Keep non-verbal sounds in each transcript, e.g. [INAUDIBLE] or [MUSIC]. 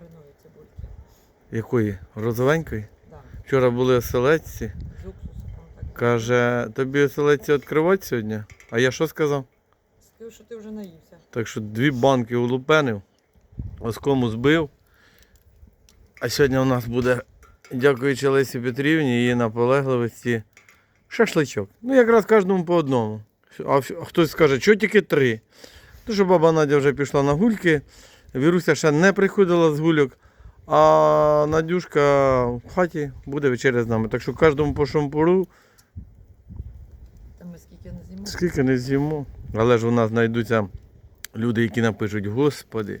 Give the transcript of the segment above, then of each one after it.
маринові цибульки. Якої? Розовенької? Да, Вчора були оселедці. з уксусом так. Каже, тобі оселедці відкривати сьогодні? А я що сказав? Скажу, що ти вже наївся. Так що дві банки улупенив, оскому збив. А сьогодні у нас буде, дякуючи Лесі Петрівні, її наполегливості, шашличок. Ну, якраз кожному по одному. А а хтось скаже, що тільки три. Тому що баба Надя вже пішла на гульки, Віруся ще не приходила з гульок, а Надюшка в хаті буде вечеря з нами. Так що кожному по шампуру, Та ми скільки не з'їмо. скільки не з'їмо. Але ж у нас знайдуться люди, які напишуть, господи.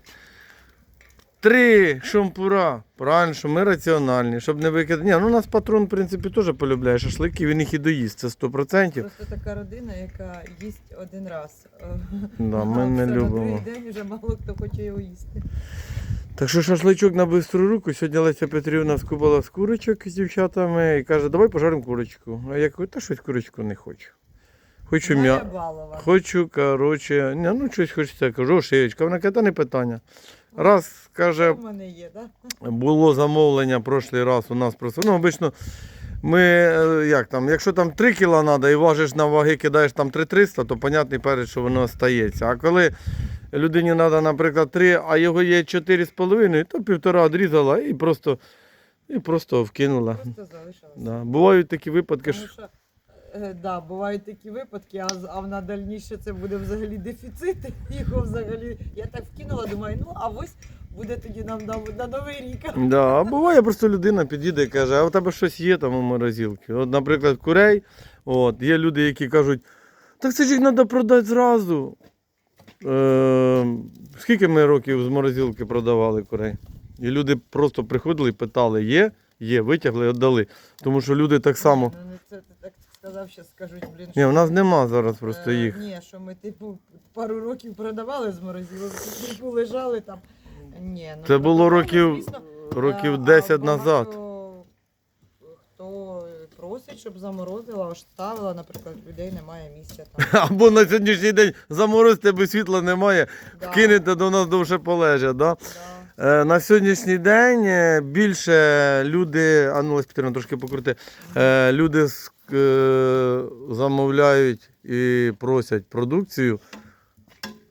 Три шампура. Правильно, що ми раціональні, щоб не викидати. Ні, ну у нас патрон, в принципі, теж полюбляє шашлики, він їх і доїсть, це 100%. Просто така родина, яка їсть один раз. Да, ми не любимо. День вже мало хто хоче його їсти. Так що шашличок на бистру руку. Сьогодні Леся Петрівна скупила з курочок з дівчатами і каже, давай пожаримо курочку. А я кажу, та щось курочку не хочу. Хочу м'я. Хочу, коротше, ну щось хочеться, кажу, шиєчка. Вона каже, та не питання. Раз, каже, У мене є. Да? було замовлення прошлий раз у нас просто. Ну, обично, ми, е, як там, якщо там 3 кіла треба і важиш на ваги, кидаєш там 3300, то понятний перед, що воно остається. А коли людині треба, наприклад, 3, а його є 4,5, то півтора відрізала і просто, і просто вкинула. Просто залишилося. Да. Бувають такі випадки, Тому що, е, да, бувають такі випадки, а, а на дальніше це буде взагалі дефіцит. [LAUGHS] Його взагалі. Я так вкинула, думаю, ну а ось буде тоді нам на, на новий рік. Да, а буває просто людина підійде і каже, а у тебе щось є там у морозилці. От, наприклад, курей, от, є люди, які кажуть, так це ж їх треба продати зразу. Е, скільки ми років з морозилки продавали курей? І люди просто приходили і питали, є, є, витягли, віддали. Тому що люди так само. Ну, не це так сказав, що скажуть, блін, Ні, у нас нема зараз просто е, їх. Ні, що ми типу пару років продавали з морозилок, типу лежали там. Ні, ну, Це було продавали, років- звісно, Років а 10 багато назад. Хто просить, щоб заморозила, аж ставила, наприклад, людей немає місця там. [LAUGHS] Або на сьогоднішній день заморозьте, бо світла немає, Да, вкинете до нас довше полежать. Да? да. Е, На сьогоднішній день е, більше люди, а ну ось Петрина трошки покрути, е, люди з- е, замовляють і просять продукцію,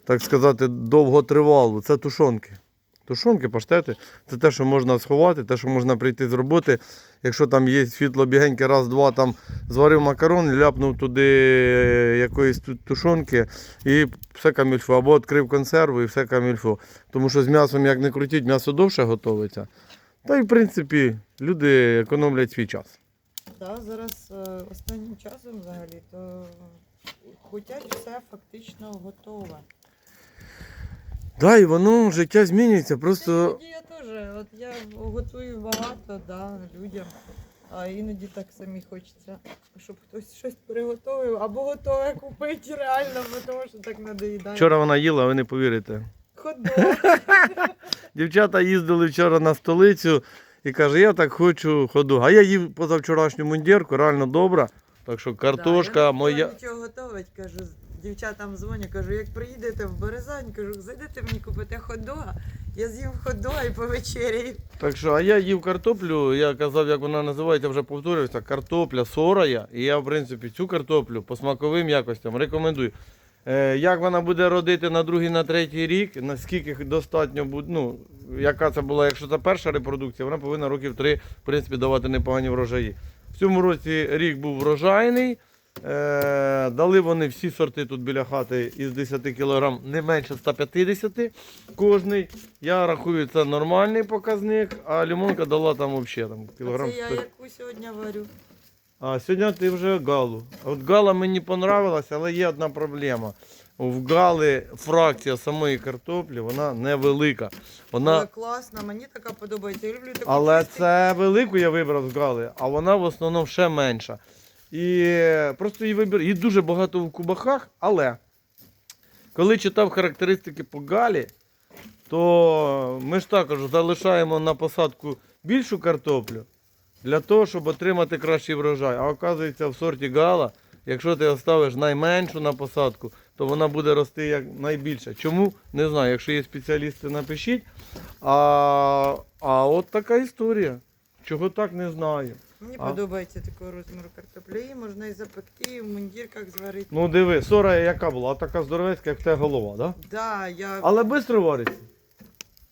так сказати, довготривалу. Це тушонки. Тушонки, паштети це те, що можна сховати, те, що можна прийти з роботи. Якщо там є світло бігеньке, раз-два там зварив макарон, ляпнув туди е, якоїсь тушонки і все камільфо. Або відкрив консерву і все камільфо. Тому що з м'ясом, як не крутіть, м'ясо довше готовиться. Та й в принципі люди економлять свій час. Да, зараз е, останнім часом взагалі то хотять все фактично готове. Да, і воно життя змінюється. Просто Іноді я теж, от я готую багато да, людям, а іноді так самі хочеться, щоб хтось щось приготовив або готове купити реально, бо тому що так надоїдає. вчора вона їла, ви не повірите. Ходок. [LAUGHS] Дівчата їздили вчора на столицю і каже, я так хочу ходу. А я їв позавчорашню мундірку, реально добра. Так що картошка да, я моя. не нічого готовить, кажу, дівчатам дзвоню, кажу, як приїдете в Березань, кажу, зайдете мені купите ходога, я з'їм ходога і повечеряю. Так що, а я їв картоплю, я казав, як вона називається, вже повторювався, картопля сорая. І я, в принципі, цю картоплю по смаковим якостям рекомендую. Е, як вона буде родити на другий, на третій рік, наскільки достатньо буде, ну, яка це була, якщо це перша репродукція, вона повинна років три, в принципі, давати непогані врожаї. В цьому році рік був врожайний. Е, дали вони всі сорти тут біля хати із 10 кг не менше 150 кожний. Я рахую, це нормальний показник, а лимонка дала там взагалі там, кілограм. це я яку сьогодні варю. А сьогодні ти вже галу. От гала мені понравилася, але є одна проблема. В гали фракція самої картоплі, вона невелика. Вона... Але класно, мені така подобається. Я люблю таку Але чистеньку. це велику я вибрав з гали, а вона в основному ще менша. І просто її вибір. Її дуже багато в кубахах, але коли читав характеристики по галі, то ми ж також залишаємо на посадку більшу картоплю для того, щоб отримати кращий врожай. А оказується, в сорті гала, якщо ти оставиш найменшу на посадку, то вона буде рости як найбільше. Чому? Не знаю. Якщо є спеціалісти, напишіть. А от така історія. Чого так не знаю. Мені А? подобається такого розміру картоплі. Її можна і запекти, і в мундірках зварити. Ну диви, сора яка була, а така здоровецька, як те голова, да? Да, я... Але швидко вариться.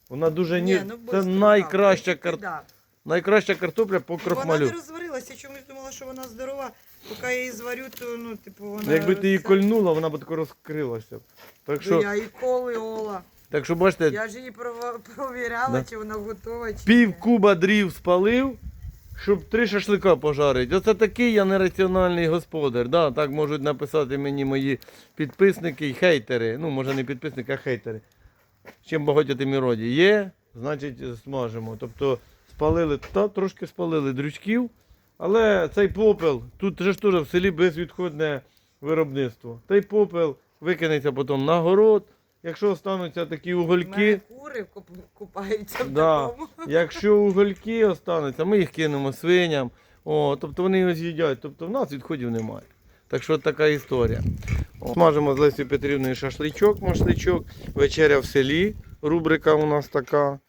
Вона дуже ні. ну, Це найкраща, да, кар... да. Найкраща картопля по Вона не розварилася, я чомусь думала, що вона здорова. Поки я її зварю, то ну, типу, вона. Якби ти її кольнула, вона б тако розкрилася. Так Ну, що, Я її колола. так що бачите, Я ж її прова- провіряла, Да. чи вона готова, чи пів куба дрів спалив, щоб три шашлика пожарити. Оце такий я нераціональний господар. Да, так можуть написати мені мої підписники і хейтери. Ну, може не підписники, а хейтери. Чим багатятимі роді є, значить смажимо. Тобто спалили, та трошки спалили дрючків, але цей попел, тут же ж теж в селі безвідходне виробництво. Цей попел викинеться потім на город. Якщо остануться такі угольки, кури куп- купаються в Да. такому. Якщо угольки остануться, ми їх кинемо свиням. О, тобто вони його з'їдять. Тобто в нас відходів немає. Так що така історія. О. Смажимо з Лесією Петрівною шашличок, машличок. Вечеря в селі. Рубрика у нас така.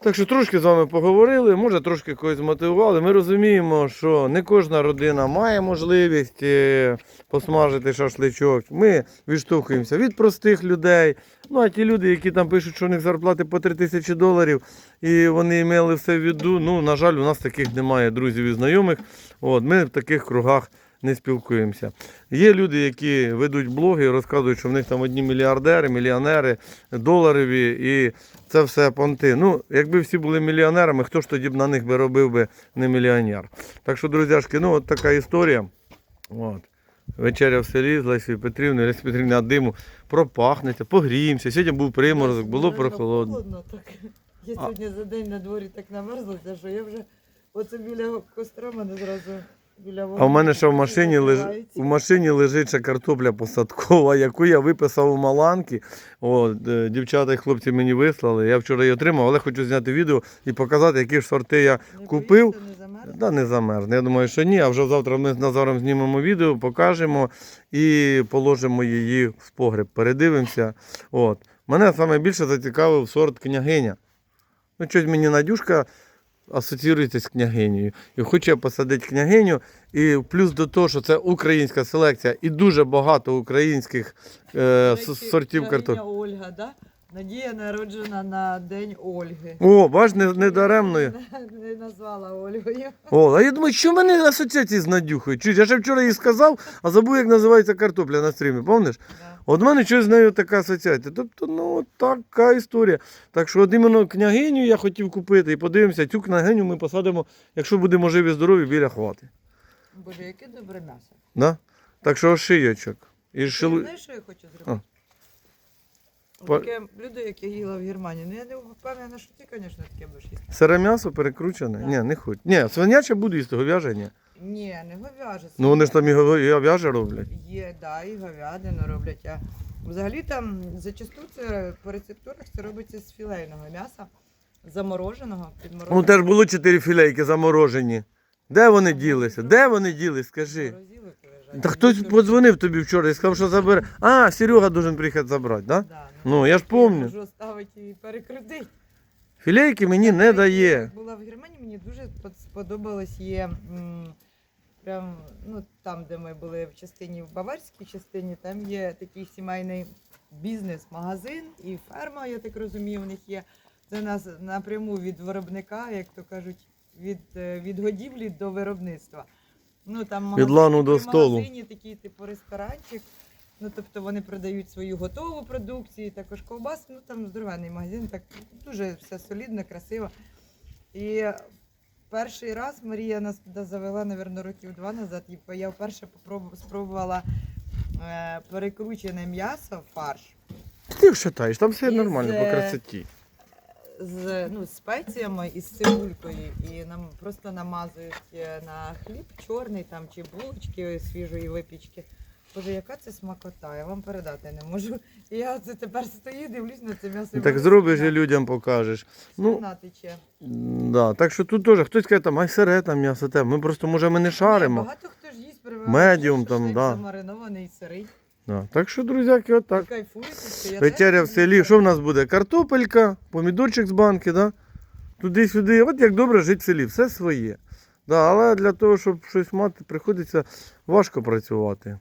Так що трошки з вами поговорили, може трошки когось змотивували. Ми розуміємо, що не кожна родина має можливість е, посмажити шашличок. Ми відштовхуємося від простих людей. Ну а ті люди, які там пишуть, що у них зарплати по 3 тисячі доларів, і вони мали все в віду. Ну, на жаль, у нас таких немає друзів і знайомих. От, ми в таких кругах не спілкуємося. Є люди, які ведуть блоги і розказують, що в них там одні мільярдери, мільйонери, доларові, і це все понти. Ну, якби всі були мільйонерами, хто ж тоді б на них би робив би не мільйонер. Так що, друзяшки, ну от така історія. От. Вечеря в селі з Лесією Петрівною, Лесі Петрівна диму пропахнеться, погріємося. Сьогодні був приморозок, було прохолодно. холодно так. Я сьогодні за день на дворі так намерзлася, що я вже оце біля костра мене зразу біля А в мене ще в машині, леж... в машині лежить ще картопля посадкова, [LAUGHS] яку я виписав у Маланки. От, е, дівчата і хлопці мені вислали. Я вчора її отримав, але хочу зняти відео і показати, які ж сорти я Не купив. боїшся, не замерзне? Да, не замерзне. Я думаю, що ні. А вже завтра ми з Назаром знімемо відео, покажемо і положимо її в погреб. Передивимося. От. Мене саме більше зацікавив сорт княгиня. Ну, щось мені Надюшка асоціюється з княгинею. І хочу я посадити княгиню. І плюс до того, що це українська селекція і дуже багато українських е, сортів картоплі. Ольга, да? Надія народжена на День Ольги. О, бач, не, не даремно. Не, не назвала Ольгою. О, а я думаю, що в мене асоціації з Надюхою? Чуєш, я ще вчора їй сказав, а забув, як називається картопля на стрімі, пам'ятаєш? Да. От в мене щось з нею така асоціація. Тобто, ну, така історія. Так що от іменно княгиню я хотів купити і подивимося, цю княгиню ми посадимо, якщо будемо живі здорові, біля хвати. Боже, яке добре м'ясо. Да? Так що шийочок. І шилу... знаєш, що я хочу зробити? По- Таке блюдо, яке їла в Германії. Ну я не впевнена, що ти, звісно, таке будеш їсти. Сире м'ясо перекручене? Да. Ні, не хочу. Ні, свиняче буду їсти, говяже ні. Ні, не говяже. Ну вони ж там і і говяже роблять. Є, да, і говядину роблять. А взагалі там зачасту це по рецептурах це робиться з філейного м'яса, замороженого, підмороженого. Ну теж було чотири філейки заморожені. Де вони ділися? Де вони ділись, скажи? Морозилки лежать. Та хтось подзвонив тобі вчора і сказав, що забере. А, Серега должен приїхати забрати, да? Да, Ну, я ж помню. можу ставити і перекрутити. Філейки мені не дає. Була в Германії, мені дуже сподобалось є м, прям, ну, там, де ми були в частині, в баварській частині, там є такий сімейний бізнес-магазин і ферма, я так розумію, у них є. Це нас напряму від виробника, як то кажуть, від, е, від годівлі до виробництва. Ну, там магазин, лану до столу. магазині такий типу ресторанчик. Ну, тобто вони продають свою готову продукцію, також ковбас. Ну там здоровенний магазин, так дуже все солідно, красиво. І перший раз Марія нас туди завела, мабуть, років два назад. І я вперше спробувала е, перекручене м'ясо, фарш Ти вважаєш, там все Із, нормально по е, красоті. з ну, спеціями і з цибулькою. І нам просто намазують е, на хліб чорний там чи булочки свіжої випічки. Боже, яка це смакота, я вам передати не можу. І [LAUGHS] я це тепер стою, дивлюсь на це м'ясо. Так зробиш і людям покажеш. Ну, тече. да. Так що тут теж хтось каже, там, ай сире там м'ясо те. Ми просто, може, ми не Ні, шаримо. багато хто ж їсть прививає. Медіум там, да. Замаринований сирий. Да. Так що, друзяки, отак. Кайфуєте, що я Вечеря в селі. Що в нас буде? Картопелька, помідорчик з банки, да? туди-сюди. От як добре жити в селі, все своє. Да, але для того, щоб щось мати, приходиться важко працювати.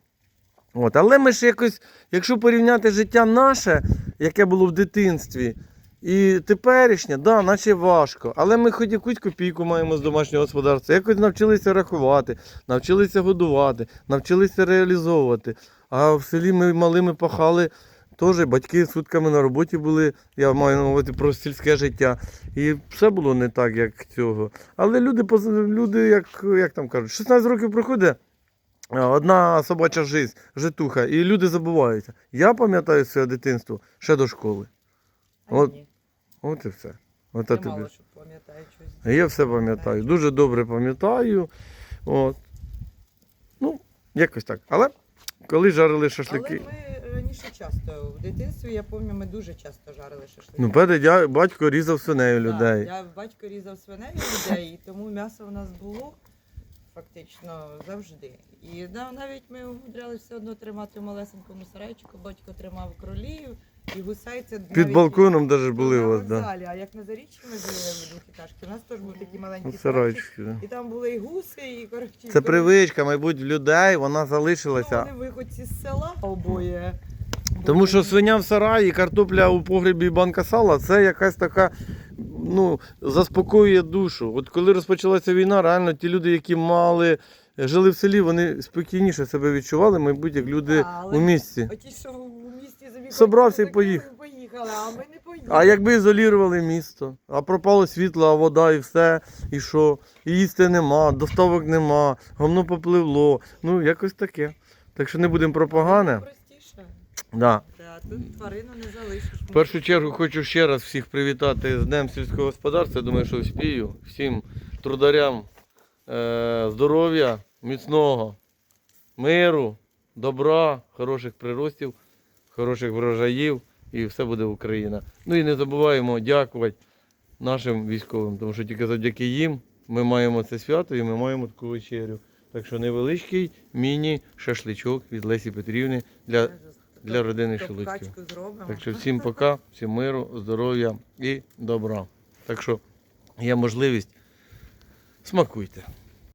От, але ми ж якось, якщо порівняти життя наше, яке було в дитинстві, і теперішнє, да, наче важко. Але ми хоч якусь копійку маємо з домашнього господарства, якось навчилися рахувати, навчилися годувати, навчилися реалізовувати. А в селі ми малими пахали. Теж батьки сутками на роботі були, я маю на про сільське життя. І все було не так, як цього. Але люди, люди як, як там кажуть, 16 років проходить, одна собача жизнь, житуха, і люди забуваються. Я пам'ятаю своє дитинство ще до школи. А От, ні, От і все. От я тобі. мало що пам'ятаю щось. Я все пам'ятаю. Дуже добре пам'ятаю. От. Ну, якось так. Але коли жарили Але шашлики. ми раніше часто, в дитинстві, я пам'ятаю, ми дуже часто жарили шашлики. Ну, педе дя- батько різав свинею Так, людей. Я батько різав свиней людей, і тому м'ясо в нас було фактично завжди. І навіть ми умудрялися все одно тримати в малесенькому сарайчику, батько тримав кролів і гусей. Це Під навіть балконом навіть були у вас. Да. вокзалі. А як на заріччі ми жили в двохітажці, у нас теж був такий маленький Ну, сарайчики. да. І там були і гуси, і коротше. Це привичка, мабуть, в людей, вона Ну, залишилася. вони виходці з села обоє. Тому що свиня в сараї, картопля у погребі і банка сала це якась така, ну, заспокоює душу. От коли розпочалася війна, реально ті люди, які мали, жили в селі, вони спокійніше себе відчували, мабуть, як люди А, але- у місті. Оті, що в місті собі Собрався і поїхав. поїхали, а ми не поїхали. А якби ізолірували місто, а пропало світло, а вода і все, і що? І їсти нема, доставок нема, гомно попливло. Ну, якось таке. Так що не будемо про погане. Да, тут тварину не залишиш. В першу чергу хочу ще раз всіх привітати з Днем сільського господарства. Думаю, що вспію. Всім трударям е, здоров'я, міцного, миру, добра, хороших приростів, хороших врожаїв і все буде Україна. Ну і не забуваємо дякувати нашим військовим, тому що тільки завдяки їм ми маємо це свято і ми маємо таку вечерю. Так що невеличкий міні-шашличок від Лесі Петрівни для, для родини Шелудьків. Так що всім пока, всім миру, здоров'я і добра. Так що є можливість, смакуйте.